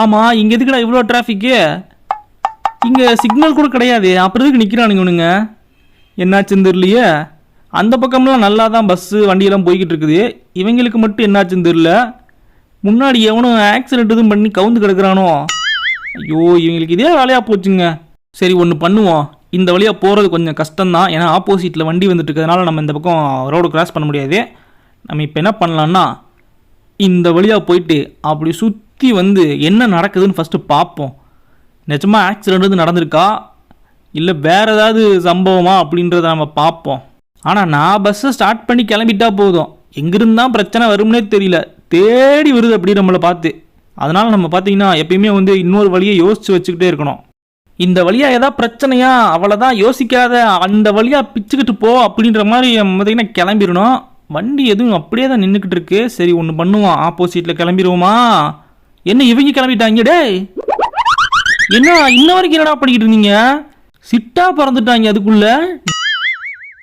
ஆமாம் இங்கே எதுக்குடா இவ்வளோ டிராஃபிக்கு இங்கே சிக்னல் கூட கிடையாது. அப்புறம் எதுக்கு நிற்கிறானுங்க இவனுங்க? என்னாச்சுன்னு தெரியலையே. அந்த பக்கம்லாம் நல்லா தான் பஸ்ஸு வண்டியெல்லாம் போய்கிட்டு இருக்குது. இவங்களுக்கு மட்டும் என்னாச்சுன்னு தெரியல. முன்னாடி எவனும் ஆக்சிடென்ட் எதுவும் பண்ணி கவுந்து கிடக்குறானோ? ஐயோ இவங்களுக்கு இதே வேலையாக போச்சுங்க. சரி ஒன்று பண்ணுவோம். இந்த வழியாக போகிறது கொஞ்சம் கஷ்டம்தான். ஏன்னா ஆப்போசிட்டில் வண்டி வந்துட்டு இருக்கிறதுனால நம்ம இந்த பக்கம் ரோடு கிராஸ் பண்ண முடியாது. நம்ம இப்போ என்ன பண்ணலான்னா இந்த வழியாக போயிட்டு அப்படி சுற்றி வந்து என்ன நடக்குதுன்னு ஃபஸ்ட்டு பார்ப்போம் நிஜமாக ஆக்சிடென்ட் வந்து நடந்திருக்கா? இல்லை வேறு ஏதாவது சம்பவமா அப்படின்றத நம்ம பார்ப்போம் ஆனால் நான் பஸ்ஸை ஸ்டார்ட் பண்ணி கிளம்பிட்டா போதும். எங்கிருந்து தான் பிரச்சனை வரும்னே தெரியல. தேடி வருது அப்படி நம்மளை பார்த்து. அதனால் நம்ம பார்த்தீங்கன்னா எப்பயுமே வந்து இன்னொரு வழியை யோசித்து வச்சுக்கிட்டே இருக்கணும். இந்த வழியாக ஏதாவது பிரச்சனையா? அவ்வளோதான் யோசிக்காத. அந்த வழியாக பிச்சுக்கிட்டு போ அப்படின்ற மாதிரி நம்ம பார்த்தீங்கன்னா கிளம்பிடணும். வண்டி எதுவும் அப்படியே தான் நின்றுக்கிட்டு இருக்கு. சரி ஒன்று பண்ணுவோம். ஆப்போசிட்டில் கிளம்பிடுவோமா? என்ன இவங்க கிளம்பிட்டாங்க? டே என்ன இன்ன வரைக்கும் என்னடா பண்ணிக்கிட்டு இருந்தீங்க? சிட்டா பறந்துட்டாங்க அதுக்குள்ள.